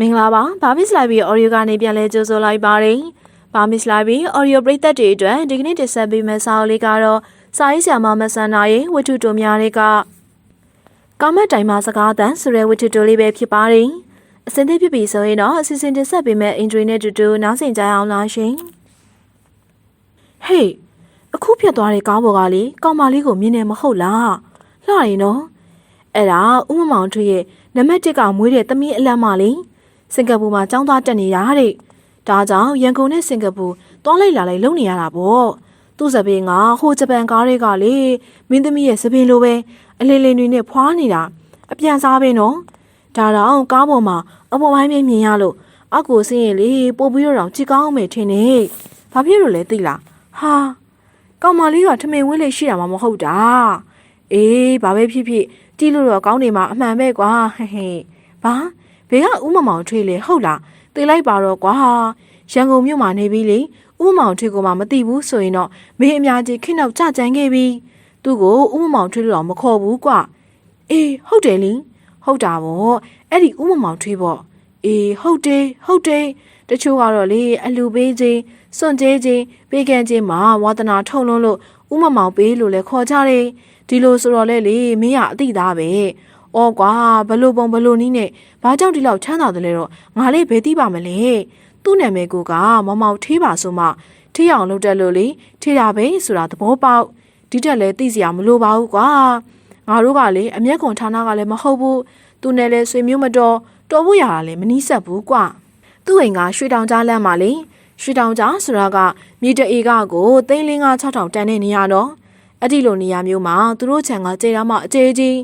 မင်္ဂလာပါဘာမစ်လိုက်ပြီး audio ကနေပြန်လဲကြိုဆိုလိုက်ပါတယ်ဘာမစ်လိုက်ပြီး audio ပရိသတ်တွေအတွက်ဒီကနေ့တင်ဆက်ပေးမယ့်စာအုပ်လေးကတော့စာရေးဆရာမမဆန္ဒရဲ့ဝတ္ထုတိုများတွေကကာမတ်တိုင်မှာစကားတန်ဆိုတဲ့ဝတ္ထုတိုလေးပဲဖြစ်ပါတယ်အစင်းသေးဖြစ်ပြီဆိုရင်တော့အစီအစဉ်တင်ဆက်ပေးမယ့်အင်ဂျင်နဲ့တူတူနားဆင်ကြရအောင်လားရှင်ဟေးအခုဖြတ်သွားတဲ့ကားပေါ်ကလေကောင်မလေးကိုမြင်နေမဟုတ်လားလှရင်နော်အဲ့ဒါဥမမောင်ထွေရဲ့နံပါတ်1ကမွေးတဲ့သမီးအလတ်မလေး စင်ကာပူမှာចောင်းသားတက်နေတာတဲ့ဒါကြောင့်ရန်ကုန်နဲ့စင်ကာပူသွားလိုက်လာလိုက်လုပ်နေရတာပေါ့သူ့စပင်းကဟိုဂျပန်ကားတွေကလေမင်းသမီးရဲ့စပင်းလိုပဲအလင်းလင်းတွေနဲ့ဖွားနေတာအပြန်စားပဲနော်ဒါတော့ကားပေါ်မှာအပေါ်ပိုင်းမြင်မြင်ရလို့အောက်ကိုဆင်းရင်လေပို့ပြီးတော့ကြည်ကောင်းမယ်ထင်နေဘာဖြစ်လို့လဲသိလားဟာကောင်မလေးကထမင်ဝင်းလေးရှိတာမှမဟုတ်တာအေးဘာပဲဖြစ်ဖြစ်တီးလို့တော့ကောင်းနေမှာအမှန်ပဲကွာဟဲ့ဟဲ့ဘာ ဘေကဥမမောင်ထွေးလေဟုတ်လားသိလိုက်ပါတော့ကွာရန်ကုန်မြို့မှာနေပြီးလေဥမမောင်ထွေးကမှမသိဘူးဆိုရင်တော့မင်းအများကြီးခင်းတော့ကြကြမ်းခဲ့ပြီသူ့ကိုဥမမောင်ထွေးလို့တော့မခေါ်ဘူးကွာအေးဟုတ်တယ်လीဟုတ်တာဗောအဲ့ဒီဥမမောင်ထွေးပေါ့အေးဟုတ်တယ်ဟုတ်တယ်တချို့ကတော့လေအလူပေးခြင်းစွန့်ကြဲခြင်းပေးကမ်းခြင်းမှာဝါသနာထုံလုံးလို့ဥမမောင်ပေးလို့လဲခေါ်ကြတယ်ဒီလိုဆိုတော့လေလေမင်းကအတိသားပဲ။ အော်ကွာဘလို့ပုံဘလို့နီးနဲ့ဘာကြောင့်ဒီလောက်ချမ်းသာတယ်လဲတော့ငါလေးဘယ်သိပါမလဲ။သူ့နာမည်ကိုကမောင်မောင်ထေးပါဆိုမှထေးအောင်လုပ်တက်လို့လေထေးတာပဲဆိုတာသဘောပေါက်ဒီတက်လဲသိစရာမလိုပါဘူးကွာ။ငါတို့ကလေအမျက်ခွန်ဌာနကလည်းမဟုတ်ဘူး။သူနဲ့လဲဆွေမျိုးမတော်တော်ဖို့ရတာလည်းမနီးဆက်ဘူးကွာ။သူ့အိမ်ကရွှေတောင်ကြားလမ်းမှာလေရွှေတောင်ကြားဆိုတာကမြေတအေကကိုသိန်းလင်းက6000တန်တဲ့နေရတော့အဲ့ဒီလိုနေရာမျိုးမှာသူတို့ခြံကကြေရမအကျေကြီး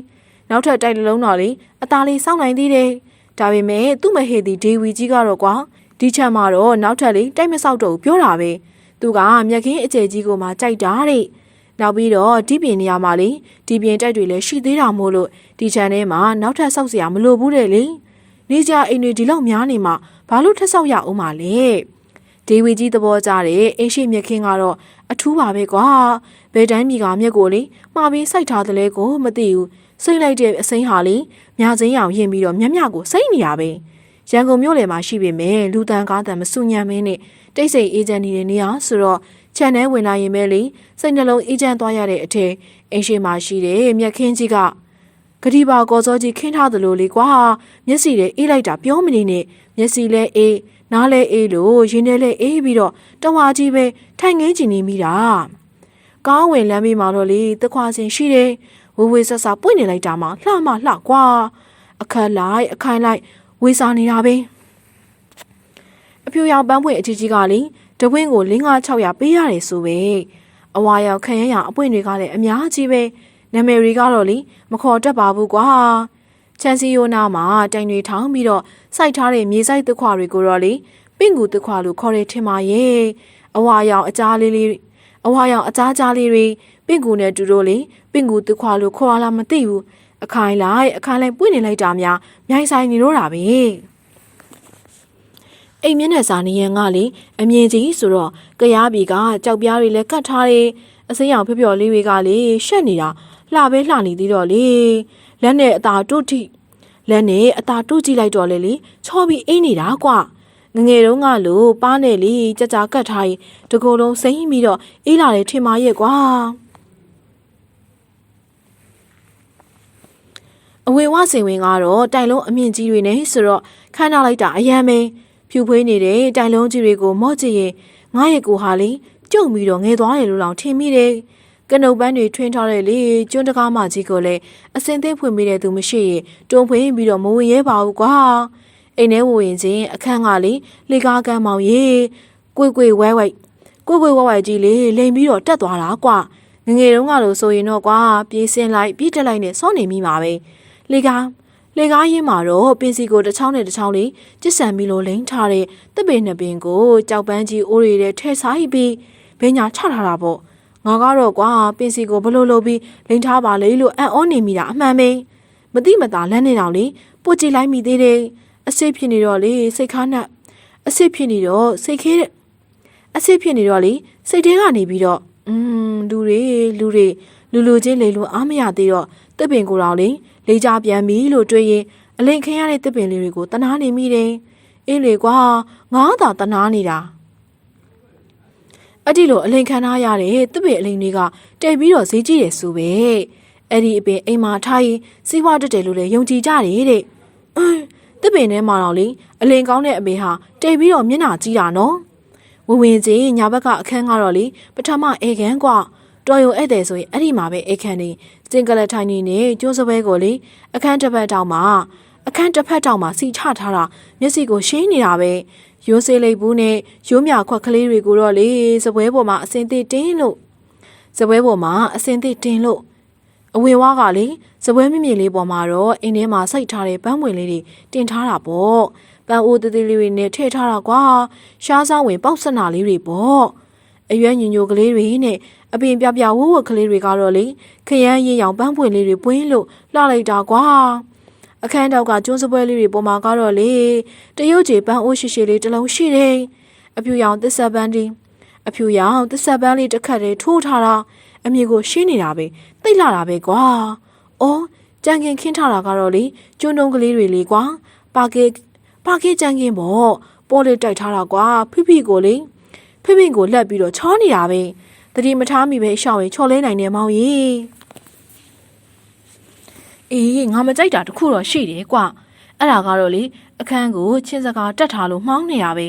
နောက်ထပ်တိုက်လုံးတော်လေးအသာလေးစောင့်နိုင်သေးတယ်။ဒါပေမဲ့သူ့မဟေတီဒေဝီကြီးကတော့ကွာဒီချက်မှာတော့နောက်ထပ်လေးတိုက်မဆောက်တော့ပြောတာပဲ။သူကမြက်ခင်းအကျယ်ကြီးကိုမှကြိုက်တာတဲ့။နောက်ပြီးတော့ဒီပြင်နေရာမှာလေဒီပြင်တိုက်တွေလည်းရှိသေးတာမို့လို့ဒီချန်ထဲမှာနောက်ထပ်ဆောက်စရာမလိုဘူးတဲ့လေ။နေကြအိမ်တွေဒီလောက်များနေမှာဘာလို့ထပ်ဆောက်ရအောင်မလဲ။ဒေဝီကြီးသဘောကျတယ်အင်းရှိမြက်ခင်းကတော့အထူးပါပဲကွာ။ဘယ်တိုင်းမိကမြက်ကိုလေမှာပြီးစိုက်ထားတယ်လဲကိုမသိဘူး။ စိတ်လိုက်တဲ့အစိမ်းဟာလေမြစင်းရောင်ရင်ပြီးတော့မြက်မြကိုစိတ်နေရပဲရန်ကုန်မြို့လယ်မှာရှိပေမဲ့လူတန်ကားတန်မစုညံမင်းနဲ့တိတ်ဆိတ်အေဂျင့်နေတဲ့နေရာဆိုတော့ခြံထဲဝင်လာရင်ပဲလေစိတ်နှလုံးအေဂျင့်သွားရတဲ့အထက်အင်းရှိမှာရှိတဲ့မြက်ခင်းကြီးကဂတိပါကောစောကြီးခင်းထားသလိုလေကွာမျက်စီလည်းအေးလိုက်တာပြောမနေနဲ့မျက်စီလည်းအေးနားလဲအေးလို့ရင်းထဲလဲအေးပြီးတော့တဝါကြီးပဲထိုင်ငင်းကြည့်နေမိတာကောင်းဝင်လမ်းမေးမှာတော့လေတခွာစင်ရှိတယ် ဝေဝေဆက်ဆက်ပွင့်နေလိုက်တာမှလှမလှကွာအခက်လိုက်အခိုင်လိုက်ဝေစာနေတာပဲအဖြူရောင်ပန်းပွင့်အကြီးကြီးကလေတဝင်းကိုလင်းကား600ပေးရတယ်ဆိုပဲအဝါရောင်ခရမ်းရောင်အပွင့်တွေကလည်းအများကြီးပဲနာမည်တွေကတော့လေမခေါ်တတ်ပါဘူးကွာချန်စီယိုနာမှာတိုင်တွေထောင်းပြီးတော့စိုက်ထားတဲ့မြေစိုက်သခွာတွေကိုတော့လေပင့်ကူသခွာလို့ခေါ်တယ်ထင်ပါရဲ့အဝါရောင်အကြားလေးလေးအဝါရောင်အကြားကြားလေးတွေ ပင့်ကူနဲ့တူတို့လေပင့်ကူသခွာလို့ခေါ်လာမသိဘူးအခိုင်လိုက်အခိုင်လိုက်ပွင့်နေလိုက်တာများမြိုင်ဆိုင်နေတော့တာပဲအိမ်မျက်နှာစာနေရန်ကလေအမြင်ကြီးဆိုတော့ကြရားပြီကကြောက်ပြားတွေလည်းကတ်ထားတယ်အစိမ်းရောင်ဖျော်ဖျော်လေးတွေကလေရှက်နေတာလှပဲလှနေသေးတော့လေလက်နဲ့အသာတို့ထိလက်နဲ့အသာတို့ကြည့်လိုက်တော့လေလေချောပြီးအိတ်နေတာကွာငငယ်တုန်းကလို့ပါးနဲ့လေကြကြကတ်ထားရင်တကိုယ်လုံးစိမ့်ပြီးတော့အေးလာတယ်ထင်ပါရဲ့ကွာ အဝေဝစင်ဝင်ကတော့တိုင်လုံးအမြင့်ကြီးတွေနဲ့ဆိုတော့ခန်းထားလိုက်တာအယံပဲဖြူဖွေးနေတဲ့တိုင်လုံးကြီးတွေကိုမော့ကြည့်ရင်ငါရဲ့ကိုဟာလေကျုံပြီးတော့ငဲသွားတယ်လို့လောင်ထင်မိတယ်ကနုတ်ပန်းတွေထွင်းထားတဲ့လေကျွန်းတကားမကြီးကိုလည်းအစင်သိဖွင့်ပေးတဲ့သူမရှိရင်တွန်းဖွင့်ပြီးတော့မဝင်ရဲပါဘူးကွာအိမ်ထဲဝင်ချင်းအခန်းကလေလေကားကန်းမောင်ရေကွေကွေဝဲဝဲကွေကွေဝဲဝဲကြီးလေလိန်ပြီးတော့တက်သွားတာကွာငငယ်တုန်းကလို့ဆိုရင်တော့ကွာပြေးစင်းလိုက်ပြေးတက်လိုက်နဲ့စောနေမိမှာပဲ လေကားလေကားရင်းမှာတော့ပင်စီကိုတစ်ချောင်းနဲ့တစ်ချောင်းလေးကျစ်ဆန်ပြီးလို့လိန်ထားတဲ့တစ်ပင်နှစ်ပင်ကိုကြောက်ပန်းကြီးအိုးရီတဲ့ထဲစားပြီးဘဲညာချထားတာပေါ့ငါကတော့ကွာပင်စီကိုဘလို့လုပ်ပြီးလိန်ထားပါလေလို့အံ့ဩနေမိတာအမှန်ပဲမတိမတာလမ်းနေတော့လေပို့ကြည့်လိုက်မိသေးတယ်အစစ်ဖြစ်နေတော့လေစိတ်ခါနဲ့အစစ်ဖြစ်နေတော့စိတ်ခဲတဲ့အစစ်ဖြစ်နေတော့လေစိတ်ထဲကနေပြီးတော့อืมလူတွေလူတွေလူလူချင်းလေလို့အားမရသေးတော့တစ်ပင်ကိုယ်တော်လေ လေကြပြန်ပြီလို့တွေးရင်အလိန်ခင်းရတဲ့တစ်ပင်လေးတွေကိုတနာနေမိတယ်။အေးလေကွာငါးသာတနာနေတာ။အဲ့ဒီလိုအလိန်ခံထားရတဲ့တစ်ပင်အလိန်တွေကတိတ်ပြီးတော့ဈေးကြီးတယ်ဆိုပဲ။အဲ့ဒီအပင်အိမ်မှာထားရင်စီးပွားတက်တယ်လို့လည်းယုံကြည်ကြတယ်တဲ့။အင်းတစ်ပင်ထဲမှာတော့လေအလိန်ကောင်းတဲ့အပင်ဟာတိတ်ပြီးတော့မျက်နှာကြီးတာနော်။ဝင်ဝင်ချင်းညာဘက်ကအခန်းကတော့လေပထမအေခန်းကွာတော်ရုံဧည့်သည်ဆိုရင်အဲ့ဒီမှာပဲအေခန်းနေ စင်ကလထိုင်နေနဲ့ကျိုးစပွဲကိုလေအခန်းတစ်ဖက်တောင်မှာအခန်းတစ်ဖက်တောင်မှာစီချထားတာမျက်စိကိုရှင်းနေတာပဲရိုးစေးလိပ်ဘူးနဲ့ရိုးမြခွက်ကလေးတွေကိုတော့လေစပွဲပေါ်မှာအစင်သေးတင်းလို့စပွဲပေါ်မှာအစင်သေးတင်းလို့အဝေဝါးကလေစပွဲမြင့်မြင့်လေးပေါ်မှာတော့အိမ်ထဲမှာစိုက်ထားတဲ့ပန်းဝင်လေးတွေတင်ထားတာပေါ့ပန်းအိုးသေးသေးလေးတွေနဲ့ထည့်ထားတာကွာရှားစားဝင်ပေါက်စနာလေးတွေပေါ့ အရွယ်ညညိုကလေးတွေနဲ့အပင်ပြပြဝဝကလေးတွေကတော့လေခရမ်းရင်ရောင်ပန်းပွင့်လေးတွေပွင်းလို့လှလိုက်တာကွာအခန်းတောက်ကကျွန်းစပွဲလေးတွေပေါ်မှာကတော့လေတရုတ်ကြီးပန်းအိုးရှိရှိလေးတစ်လုံးရှိတယ်အဖြူရောင်သစ္စာပန်းတင်းအဖြူရောင်သစ္စာပန်းလေးတစ်ခတ်လေးထိုးထားတာအမြေကိုရှင်းနေတာပဲသိတ်လာတာပဲကွာအော်ကြံခင်ခင်းထားတာကတော့လေကျွန်းတုံးကလေးတွေလေကွာပါကေပါကေကြံခင်ပေါ့ပေါ်လေးတိုက်ထားတာကွာဖိဖိကိုလေ ဖိဖိကိုလက်ပြီးတော့ချောနေတာပဲတတိမထားမိပဲရှောင်းရင်ချော်လဲနိုင်တယ်မောင်ကြီးအေးငါမကြိုက်တာတခုတော့ရှိတယ်ကွအဲ့ဒါကတော့လေအခန်းကိုချင်းစကားတက်ထားလို့မှောင်းနေရပဲ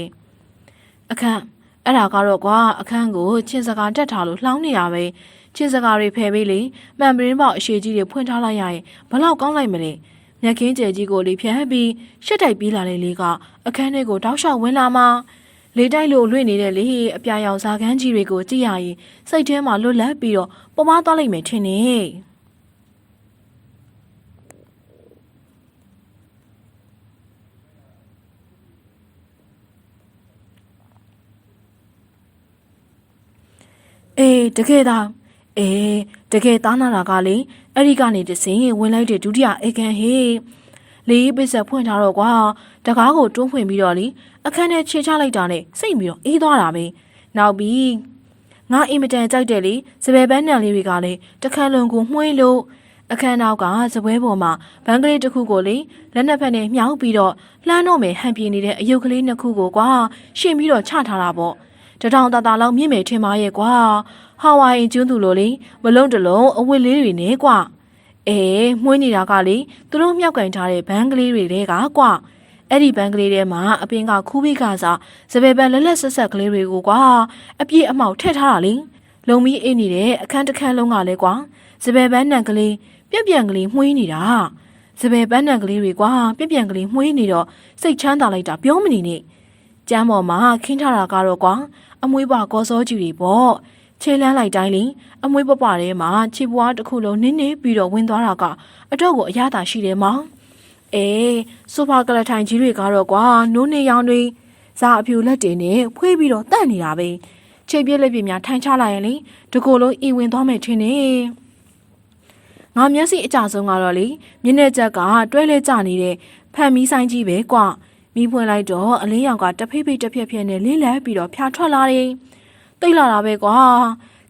အခန်းအဲ့ဒါကတော့ကွာအခန်းကိုချင်းစကားတက်ထားလို့လှောင်းနေရပဲချင်းစကားတွေဖယ်ပေးလေမှန်ပရင်းပေါက်အရှိကြီးတွေဖွင့်ထားလိုက်ရရင်ဘလောက်ကောင်းလိုက်မလဲမြက်ခင်းကျယ်ကြီးကိုလေဖျက်ပြီးရှက်တိုက်ပြီးလာလေလေးကအခန်းထဲကိုတောက်လျှောက်ဝင်လာမှ လေတိုက်လို့လွင့်နေတဲ့လေအပြာရောင်စားကန်းကြီးတွေကိုကြည့်ရရင်စိတ်ထဲမှာလွတ်လပ်ပြီးတော့ပမားသွားလိုက်မယ်ထင်နေအေးတကယ်သားအေးတကယ်သားနာတာကလေအဲ့ဒီကနေတစင်ဝင်လိုက်တဲ့ဒုတိယအေကန်ဟေး လေးပစ္စက်ဖွင့်ထားတော့ကွာတကားကိုတွန်းဖွင့်ပြီးတော့လေအခန်းထဲခြေချလိုက်တာနဲ့စိတ်ပြီးတော့အေးသွားတာပဲနောက်ပြီးငါအင်မတန်ကြိုက်တယ်လေစပယ်ပန်းနံလေးတွေကလေတခန်းလုံးကိုမှွှေးလို့အခန်းနောက်ကစပွဲပေါ်မှာဘန်းကလေးတစ်ခုကိုလေလက်နှစ်ဖက်နဲ့မြှောက်ပြီးတော့လှမ်းတော့မယ်ဟန်ပြင်းနေတဲ့အယုတ်ကလေးနှစ်ခုကိုကွာရှင်ပြီးတော့ချထားတာပေါ့တထောင်တတလောက်မြင့်မယ်ထင်ပါရဲ့ကွာဟာဝိုင်ကျွန်းသူလိုလေမလုံးတလုံးအဝတ်လေးတွေနဲ့ကွာ အေးမှွေးနေတာကလေသူတို့မြောက်ကင်ထားတဲ့ဘန်းကလေးတွေတဲကကွာအဲ့ဒီဘန်းကလေးထဲမှာအပင်ကခူးပြီးကစားစပယ်ပန်းလက်လက်ဆက်ဆက်ကလေးတွေကိုကွာအပြည့်အမောက်ထည့်ထားတာလေလုံမီးအေးနေတဲ့အခန်းတစ်ခန်းလုံးကလည်းကွာစပယ်ပန်းနံကလေးပြက်ပြန်ကလေးမှွေးနေတာစပယ်ပန်းနံကလေးတွေကွာပြက်ပြန်ကလေးမှွေးနေတော့စိတ်ချမ်းသာလိုက်တာပြောမနေနဲ့ကျမ်းပေါ်မှာခင်းထားတာကတော့ကွာအမွေးပွားကောစောကြီးတွေပေါ့ ခြေလန်းလိုက်တိုင်းလင်အမွေးပပထဲမှာခြေပွားတစ်ခုလုံးနင်းနေပြီးတော့ဝင်သွားတာကအတော့ကိုအရသာရှိတယ်မောင်အေးဆိုဖာကလထိုင်ကြီးတွေကတော့ကွာနိုးနေရောင်တွေဇာအဖြူလက်တင်နဲ့ဖွေးပြီးတော့တန့်နေတာပဲခြေပြက်လက်ပြများထိုင်ချလိုက်ရင်လေဒီကိုလုံးဤဝင်သွားမယ်ထင်နေငါမျက်စိအကြဆုံးကတော့လေမျက်နှာချက်ကတွဲလဲကျနေတဲ့ဖန်မီဆိုင်ကြီးပဲကွာမိဖွင့်လိုက်တော့အလင်းရောင်ကတဖိဖိတဖြက်ဖြက်နဲ့လင်းလက်ပြီးတော့ဖြာထွက်လာတယ် တိတ်လာတာပဲကွာ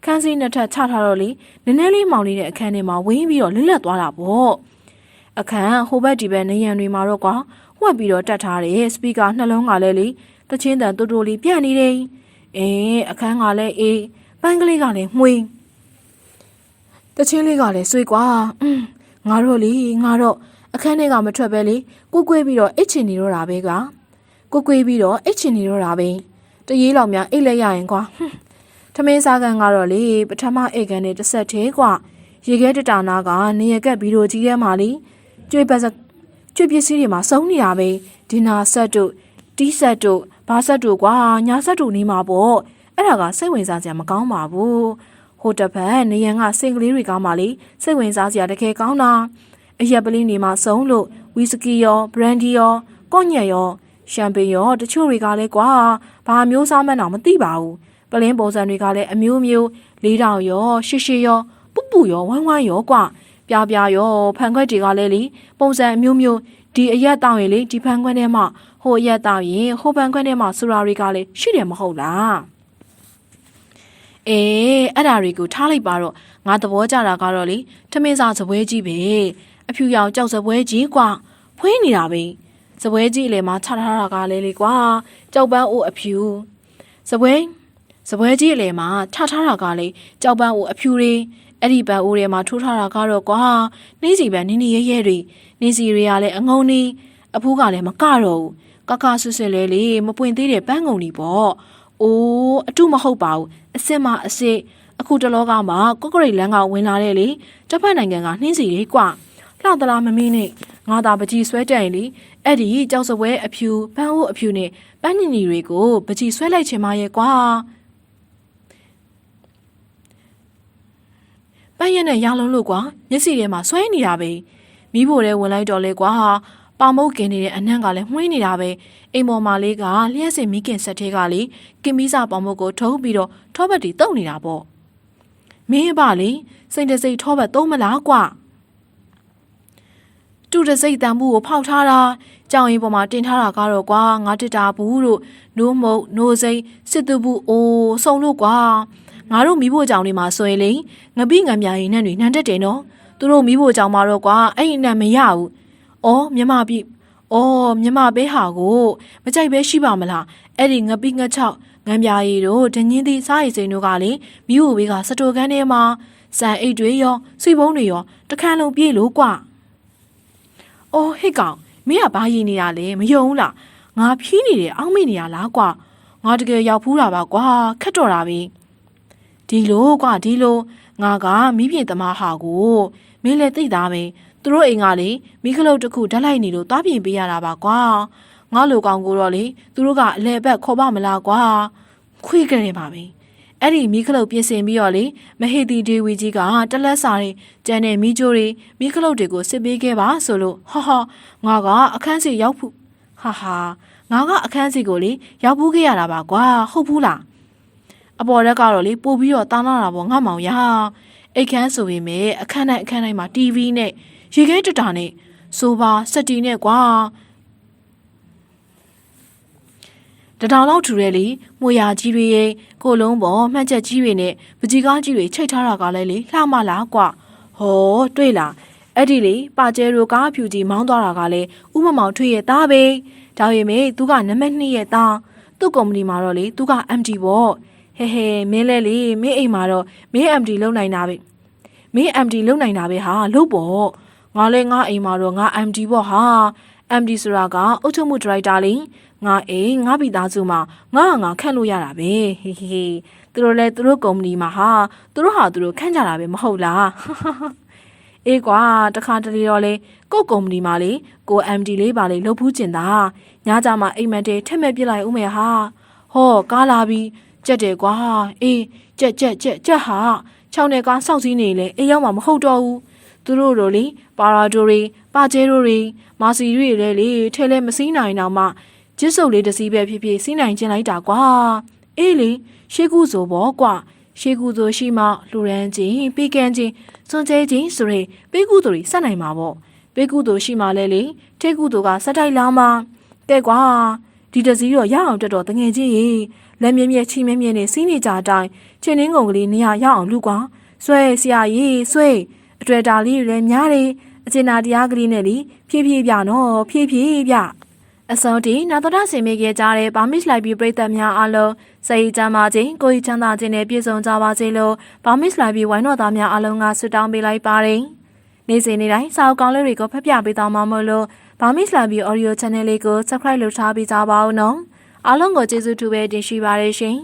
ခန်းစီနှစ်ထပ်ချထားတော့လေနည်းနည်းလေးမောင်လေးတဲ့အခန်းထဲမှာဝင်းပြီးတော့လင်းလက်သွားတာပေါ့အခန်းဟိုဘက်ဒီဘက်နေရန်တွေမှာတော့ကွာဝှက်ပြီးတော့တက်ထားတယ်စပီကာနှလုံးကလည်းလေတချင်းတန်တူတူလေးပြန့်နေတယ်အင်းအခန်းကလည်းအေးပန်းကလေးကလည်းမှွေးတချင်းလေးကလည်းဆွေးကွာอืมငါတို့လေငါတော့အခန်းထဲကမထွက်ပဲလေကိုကွေးပြီးတော့အိတ်ချင်နေတော့တာပဲကွာကိုကွေးပြီးတော့အိတ်ချင်နေတော့တာပဲ တရေးလောက်များအိတ်လက်ရရင်ကွာဟွန်းထမင်းစားကန်ကတော့လေပထမအိတ်ကန်နဲ့တစ်ဆက်သေးကွာရေခဲတတာနာကနေရကက်ဗီဒီယိုကြီးထဲမှာလေကျွေးပတ်စကျွေးပစ္စည်းတွေမှာစုံနေရပဲဒီနာဆက်တို့တီးဆက်တို့ဘာဆက်တို့ကွာညာဆက်တို့နေမှာပေါ့အဲ့ဒါကစိတ်ဝင်စားစရာမကောင်းပါဘူးဟိုတပတ်နေရန်ကစင်ကလေးတွေကမှလေစိတ်ဝင်စားစရာတကယ်ကောင်းတာအရက်ပလင်းတွေမှာစုံလို့ဝီစကီရောဘရန်ဒီရောကော့ညက်ရော ရှမ်ပိန်ရောတချို့တွေကလည်းကွာဘာမျိုးစားမှန်းတော့မသိပါဘူးပလင်းပုံစံတွေကလည်းအမျိုးမျိုးလေးတောင်ရောရှစ်ရှစ်ရောပူပူရောဝိုင်းဝိုင်းရောကွာပြားပြားရောဖန်ခွက်တွေကလည်းလေပုံစံအမျိုးမျိုးဒီအရက်တောင်ရင်လေဒီဖန်ခွက်ထဲမှာဟိုအရက်တောင်ရင်ဟိုဖန်ခွက်ထဲမှာစူရာတွေကလည်းရှိတယ်မဟုတ်လားအေးအဲ့ဓာတွေကိုထားလိုက်ပါတော့ငါသဘောကျတာကတော့လေထမင်းစားစပွဲကြီးပဲအဖြူရောင်ကြောက်စပွဲကြီးကွာဖွေးနေတာပဲ စပွဲကြီးအလေမှာချထားတာကလေးလေကွာကြောက်ပန်းအိုးအဖြူစပွဲစပွဲကြီးအလေမှာချထားတာကလေကြောက်ပန်းအိုးအဖြူတွေအဲ့ဒီပန်းအိုးထဲမှာထိုးထားတာကတော့ကွာနှင်းစီပန်းနင်းနေရဲရဲတွေနှင်းစီတွေကလည်းအငုံနေအဖိုးကလည်းမကတော့ဘူးကကဆွဆွလဲလေမပွင့်သေးတဲ့ပန်းငုံတွေပေါ့အိုးအတုမဟုတ်ပါဘူးအစ်စ်မအစ်စ်အခုတလောကမှာကော့ကရိတ်လမ်းကဝင်လာတဲ့လေတစ်ဖက်နိုင်ငံကနှင်းစီတွေကွာလှသလားမမင်းနဲ့ငါသာပကြီးဆွဲတက်ရင်လေ အဲ့ဒီကြောက်စပွဲအဖြူပန်းအိုးအဖြူနဲ့ပန်းညင်ညီတွေကိုပကြီးဆွဲလိုက်ချင်ပါရဲ့ကွာပန်းရက်နဲ့ရလုံးလို့ကွာမျက်စိထဲမှာဆွဲနေတာပဲမိဖို့တဲ့ဝင်လိုက်တော့လေကွာပါမုတ်ကင်နေတဲ့အနံ့ကလည်းမှွေးနေတာပဲအိမ်ပေါ်မှာလေးကလျှက်စင်မိခင်ဆက်သေးကလေကင်မီစာပေါမုတ်ကိုထုံးပြီးတော့ထောပတ်တီတုံနေတာပေါ့မင်းအဖလေစိတ်တစိတ်ထောပတ်သုံးမလားကွာ တူတစိတ်တန်မှုကိုဖောက်ထားတာကြောင်ရင်ပေါ်မှာတင်ထားတာကတော့ကွာငါတစ်တာဘူးလို့နိုးမုတ်နိုးစိမ့်စစ်သူဘူးအိုးစုံလို့ကွာငါတို့မိဖို့ကြောင်တွေမှာဆိုရင်လေငပိငံမြရင်နဲ့တွေနန်းတက်တယ်နော်သူတို့မိဖို့ကြောင်မှာတော့ကွာအဲ့ဒီနံမရဘူးအော်မြမပြီအော်မြမပဲဟာကိုမကြိုက်ပဲရှိပါမလားအဲ့ဒီငပိငချောက်ငံပြာရီတို့ဒညင်းသီးစားရည်စိန်တို့ကလေမိဖို့ဘေးကစတိုကန်းထဲမှာစံအိတ်တွေရောစီပုံးတွေရောတခန်းလုံးပြေးလို့ကွာ။ အော်ဟစ်ကောင်မင်းကဘာရည်နေတာလဲမယုံဘူးလား။ငါဖြီးနေတယ်အောင်းမိနေရလားကွာ။ငါတကယ်ရောက်ဖူးတာပါကွာခက်တော်တာပဲ။ဒီလိုကွာဒီလိုငါကမိပြေသမားဟာကိုမင်းလည်းသိသားပဲ။သူတို့အိမ်ကလေမိခလုတ်တစ်ခုဓာတ်လိုက်နေလို့သွားပြင်ပေးရတာပါကွာ။ငါလိုကောင်ကိုတော့လေသူတို့ကအလဲဘက်ခေါ်ပါမလားကွာ။ခွေးကြတယ်ပါပဲ။ အဲ့ဒီမိခလုတ်ပြင်ဆင်ပြီးတော့လေမဟေတီဒေဝီကြီးကတလက်စာတွေကျန်တဲ့မိချိုးတွေမိခလုတ်တွေကိုစစ်ပေးခဲ့ပါဆိုလို့ဟာဟာငါကအခန်းစီရောက်ဖို့ဟာဟာငါကအခန်းစီကိုလေရောက်ဖို့ခဲ့ရတာပါကွာဟုတ်ဘူးလားအပေါ်ရက်ကတော့လေပို့ပြီးတော့တားလာတာပေါ့ငါမောင်ရအိတ်ခမ်းဆိုပေမဲ့အခန်းတိုင်းအခန်းတိုင်းမှာ TV နဲ့ရေခဲတတာနဲ့ဆိုပါစက်တီနဲ့ကွာ တထောင်လောက်ထူရဲလေမွေရာကြီးတွေရဲ့ကိုလုံးပေါ်မှတ်ချက်ကြီးတွေနဲ့ပကြီးကားကြီးတွေချိတ်ထားတာကလည်းလေလှမလားကွာဟောတွေ့လားအဲ့ဒီလေပါကျဲရိုကားဖြူကြီးမောင်းသွားတာကလည်းဥမမောင်ထွေးရဲ့သားပဲဒါပေမဲ့သူကနံပါတ်2ရဲ့သားသူ့ကုမ္ပဏီမှာတော့လေသူက MD ပေါ့ဟဲဟဲမင်းလဲလေမင်းအိမ်မှာတော့မင်း MD လုံနိုင်တာပဲမင်း MD လုံနိုင်တာပဲဟာလို့ပေါ့ငါလဲငါအိမ်မှာတော့ငါ MD ပေါ့ဟာ MD ဆိုတာကအုပ်ချုပ်မှုဒါရိုက်တာလေငါအိမ်ငါမိသားစုမှာငါဟာငါခန့်လို့ရတာပဲဟေးဟေးသူတို့လဲသူတို့ကုမ္ပဏီမှာဟာသူတို့ဟာသူတို့ခန့်ကြတာပဲမဟုတ်လားအေးကွာတခါတလေတော့လေကို့ကုမ္ပဏီမှာလေကို MD လေးပါလေလှုပ်ဖူးကျင်တာညကြမှာအိမ်မက်တဲထက်မဲ့ပြစ်လိုက်ဦးမယ်ဟာဟောကားလာပြီကြက်တယ်ကွာအေးကြက်ကြက်ကြက်ကြက်ဟာခြောင်းနဲ့ကားစောက်စည်းနေလေအေးရောက်မှာမဟုတ်တော့ဘူး သူတို့တို့လေပါရာဒိုတွေပါကျဲတို့တွေမာစီတွေလည်းလေထဲလဲမစည်းနိုင်တော့မှဂျစ်စုပ်လေးတစ်စီးပဲဖြစ်ဖြစ်စီးနိုင်ခြင်းလိုက်တာကွာအေးလေရှေးကူဆိုပေါ့ကွာရှေးကူဆိုရှိမှလူရန်ချင်းပေးကန်းချင်းစွန်ကျဲချင်းဆိုရဲပေးကူတို့ဆက်နိုင်မှာပေါ့ပေးကူတို့ရှိမှလဲလေထိတ်ကူတို့ကစက်တိုက်လာမှာတဲ့ကွာဒီတစည်းတော့ရအောင်တက်တော့တငယ်ချင်းရေလက်မြဲမြဲချီမြဲမြဲနဲ့စီးနေကြအတိုင်းချင်းနှင်းကုန်ကလေးနေရရအောင်လူကွာဆွဲဆရာကြီးဆွဲအ တွေ့အတာလေးတွေလည်းများတယ်အကျဉ်းသားတရားကလေးနဲ့လीဖြည်းဖြည်းပြနော်ဖြည်းဖြည်းပြအစောတီနာတော်တာဆင်မိခဲ့ကြတဲ့ဗာမစ်လိုက်ပြီးပြည်သက်များအားလုံးစိတ်ကြမ်းပါခြင်းကိုယ်ချမ်းသာခြင်းနဲ့ပြည့်စုံကြပါစေလို့ဗာမစ်လိုက်ပြီးဝိုင်းတော်သားများအားလုံးကဆုတောင်းပေးလိုက်ပါတယ်နေ့စဉ်နေ့တိုင်းစာအုပ်ကောင်းလေးတွေကိုဖတ်ပြပေးသွားမှာမို့လို့ဗာမစ်လိုက်ပြီး audio channel လေးကို subscribe လုပ်ထားပေးကြပါဦးနော်အားလုံးကိုကျေးဇူးတူပဲတင်ရှိပါရရှင်